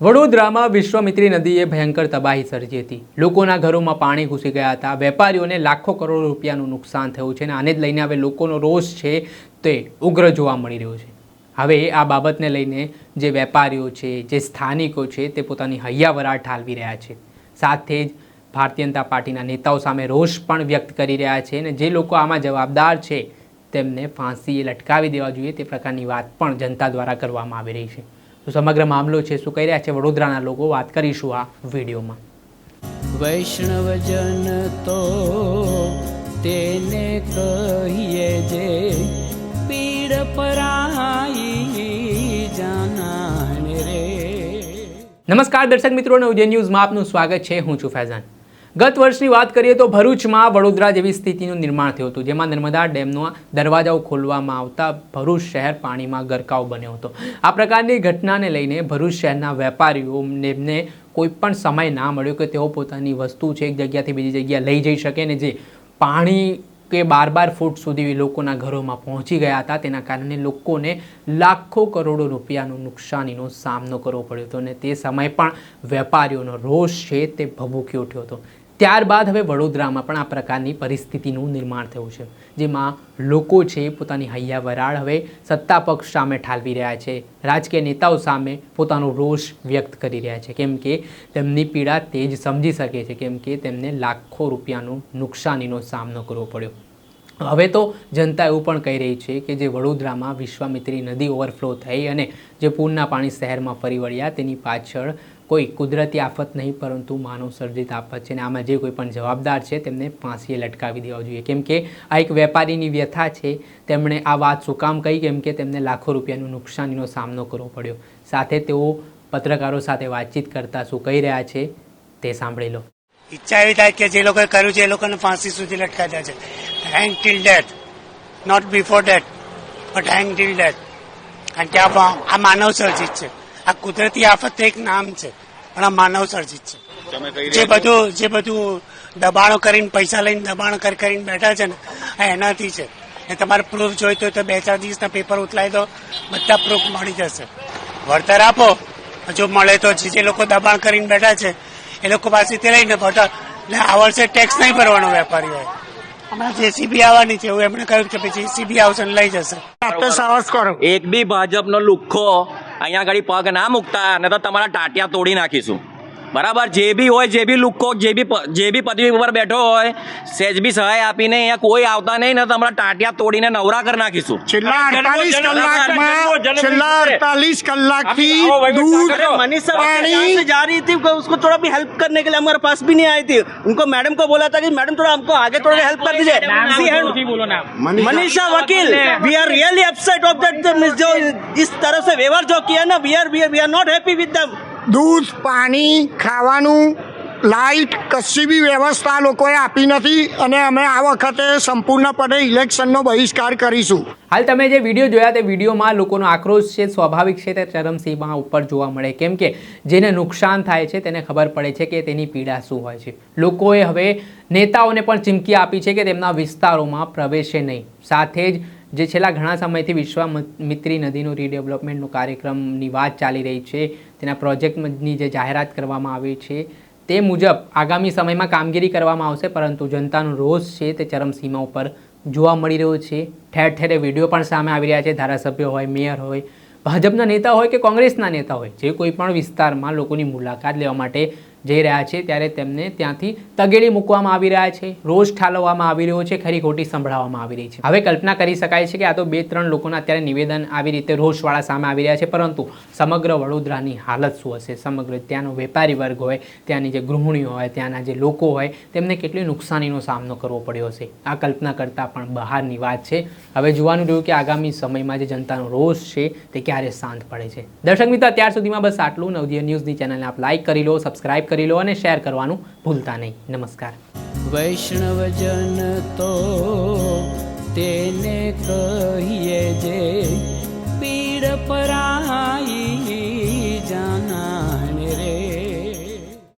વડોદરામાં વિશ્વામિત્રી નદીએ ભયંકર તબાહી સર્જી હતી. લોકોના ઘરોમાં પાણી ઘૂસી ગયા હતા. વેપારીઓને લાખો કરોડ રૂપિયાનું નુકસાન થયું છે અને આને જ લઈને હવે લોકોનો રોષ છે તે ઉગ્ર જોવા મળી રહ્યો છે. હવે આ બાબતને લઈને જે વેપારીઓ છે, જે સ્થાનિકો છે તે પોતાની હૈયાવરાટ ઠાલવી રહ્યા છે. સાથે જ ભારતીય જનતા પાર્ટીના નેતાઓ સામે રોષ પણ વ્યક્ત કરી રહ્યા છે અને જે લોકો આમાં જવાબદાર છે તેમને ફાંસીએ લટકાવી દેવા જોઈએ તે પ્રકારની વાત પણ જનતા દ્વારા કરવામાં આવી રહી છે. તો સમગ્ર મામલો છે શું કહી રહ્યા છે? વડોદરાના લોકો વાત કરીશું આ વિડીયોમાં. વૈષ્ણવજન તો તેને કહીએ જે પીડ પરાઈ જાનાને રે. નમસ્કાર દર્શક મિત્રો નવજે ન્યૂઝમાં આપનું સ્વાગત છે. હું છું ફૈઝાન. ગત વર્ષની વાત કરીએ તો ભરૂચમાં વડોદરા જેવી સ્થિતિનું નિર્માણ થયું હતું, જેમાં નર્મદા ડેમનો દરવાજાઓ ખોલવામાં આવતા ભરૂચ શહેર પાણીમાં ગરકાવ બન્યો હતો. આ પ્રકારની ઘટનાને લઈને ભરૂચ શહેરના વેપારીઓને કોઈ પણ સમય ના મળ્યો કે તેઓ પોતાની વસ્તુ છે એક જગ્યાથી બીજી જગ્યા લઈ જઈ શકે ને જે પાણી કે બાર બાર ફૂટ સુધી લોકોના ઘરોમાં પહોંચી ગયા હતા, તેના કારણે લોકોને લાખો કરોડો રૂપિયાનું નુકસાનીનો સામનો કરવો પડ્યો હતો અને તે સમયે પણ વેપારીઓનો રોષ છે તે ભભૂકી ઉઠ્યો હતો. ત્યારબાદ હવે વડોદરામાં પણ આ પ્રકારની પરિસ્થિતિનું નિર્માણ થયું છે, જેમાં લોકો છે પોતાની હૈયા વરાળ હવે સત્તા પક્ષ સામે ઠાલવી રહ્યા છે. રાજકીય નેતાઓ સામે પોતાનો રોષ વ્યક્ત કરી રહ્યા છે. કેમ કે તેમની પીડા તે જ સમજી શકે છે, કેમ કે તેમને લાખો રૂપિયાનું નુકસાનીનો સામનો કરવો પડ્યો. હવે તો જનતા એવું પણ કહી રહી છે કે જે વડોદરામાં વિશ્વામિત્રી નદી ઓવરફ્લો થઈ અને જે પૂરના પાણી શહેરમાં ફરી વળ્યા, તેની પાછળ કોઈ કુદરતી આફત નહીં, પરંતુ માનવ સર્જિત આફત છે અને આમાં જે કોઈ પણ જવાબદાર છે તેમને ફાંસીએ લટકાવી દેવા જોઈએ. કેમ કે આ એક વેપારીની વ્યથા છે, તેમણે આ વાત શું કામ કહી? કેમ કે તેમને લાખો રૂપિયાનું નુકસાનીનો સામનો કરવો પડ્યો. સાથે તેઓ પત્રકારો સાથે વાતચીત કરતા શું કહી રહ્યા છે તે સાંભળી લો. ઈચ્છા એવી થાય કે જે લોકોએ કર્યું છે, એ લોકોને ફાંસી સુધી લટકાવી છે. Hang till death not before death but hang till death કારણ કે આ માનવ સર્જિત છે. આ કુદરતી આફત એક નામ છે પણ આ માનવ સર્જિત છે. જે બધું જે બધું દબાણો કરીને પૈસા લઈને દબાણો કરી કરીને બેઠા છે ને આ એનાથી છે. એ તમારે પ્રૂફ જોઈતો હોય તો બે ચાર દિવસના પેપર ઉતલાવી દો બધા પ્રૂફ મળી જશે. વળતર આપો. જો મળે તો જે જે લોકો દબાણ કરીને બેઠા છે એ લોકો પાસેથી લઈને વળતર. ને આ વર્ષે ટેક્સ નહીં ભરવાનો વેપારી હોય. હમણાં જેસીબી આવવાની છે એવું એમણે કહ્યું કે પછી જેસીબી આવશે ને લઈ જશે. આપણે સાહસ કરો. એક બી ભાજપનો લુખ્ખો અહીંયા આગળ પગ ના મૂકતા નહીં તો તમારા ટાટિયા તોડી નાખીશું. બરાબર જે બી હોય જે બી લુખ્ખો જે બી પ- જે બી પદવી ઉપર બેઠો હોય સેજ બી સહાય આપીને અહીંયા કોઈ આવતા નહીં ને તો તમારા ટાટિયા તોડીને નવરા કરી નાખીશું છેલ્લા અડતાલીસ જન્મ- કલાકમાં જન્મ- છેલ્લા અડતાલીસ કલાકથી દૂધ मनीषा पानी यहाँ से जा रही थी उसको थोड़ा भी हेल्प करने के लिए हमारे पास भी नहीं आई थी उनको मैडम को बोला था कि मैडम थोड़ा हमको आगे थोड़ा हेल्प कर दीजिए मनीषा वकील we are really upset of that जो इस तरह से व्यवहार जो किया ना we are we are not happy with them દૂધ, પાણી, ખાવાનું, લાઇટ, કશી બી વ્યવસ્થા લોકોએ આપી નથી અને અમે આ વખતે સંપૂર્ણપણે ઇલેક્શનનો બહિષ્કાર કરીશું. હાલ તમે જે વીડિયો જોયા તે વિડીયોમાં લોકોનો આક્રોશ છે, સ્વાભાવિક છે તે ચરમસીમા ઉપર જોવા મળે. કેમ કે જેને નુકસાન થાય છે તેને ખબર પડે છે કે તેની પીડા શું હોય છે. લોકોએ હવે નેતાઓને પણ ચીમકી આપી છે કે તેમના વિસ્તારોમાં પ્રવેશે નહીં. સાથે જ જે છેલ્લા ઘણા સમયથી વિશ્વામિત્રી નદીનું રીડેવલપમેન્ટનું કાર્યક્રમની વાત ચાલી રહી છે. તેના પ્રોજેક્ટની જે જાહેરાત કરવામાં આવી છે તે મુજબ આગામી સમયમાં કામગીરી કરવામાં આવશે, પરંતુ જનતાનો રોષ છે તે ચરમસીમા ઉપર જોવા મળી રહ્યો છે. ઠેર ઠેરે વીડિયો પણ સામે આવી રહ્યા છે. ધારાસભ્યો હોય, મેયર હોય, ભાજપના નેતા હોય કે કોંગ્રેસના નેતા હોય, જે કોઈ પણ વિસ્તારમાં લોકોની મુલાકાત લેવા માટે જઈ રહ્યા છે ત્યારે તેમને ત્યાંથી તગેડી મૂકવામાં આવી રહ્યા છે રોષ ઠાલવવામાં આવી રહ્યો છે, ખરી ખોટી સંભળાવવામાં આવી રહી છે. હવે કલ્પના કરી શકાય છે કે આ તો બે ત્રણ લોકોના અત્યારે નિવેદન આવી રીતે રોષવાળા સામે આવી રહ્યા છે, પરંતુ સમગ્ર વડોદરાની હાલત શું હશે? સમગ્ર ત્યાંનો વેપારી વર્ગ હોય, ત્યાંની જે ગૃહિણીઓ હોય, ત્યાંના જે લોકો હોય, તેમને કેટલી નુકસાનીનો સામનો કરવો પડ્યો હશે? આ કલ્પના કરતાં પણ બહારની વાત છે. હવે જોવાનું રહ્યું કે આગામી સમયમાં જે જનતાનો રોષ છે, તે ક્યારે શાંત પડે છે. દર્શક મિત્રો, અત્યાર સુધીમાં બસ આટલું. નવદીય ન્યૂઝની ચેનલને આપ લાઈક કરી લો સબસ્ક્રાઇબ કરી લો અને શેર કરવાનું ભૂલતા નહીં. નમસ્કાર. વૈષ્ણવજન તો તેને કહીએ જે પીડ પરાઈ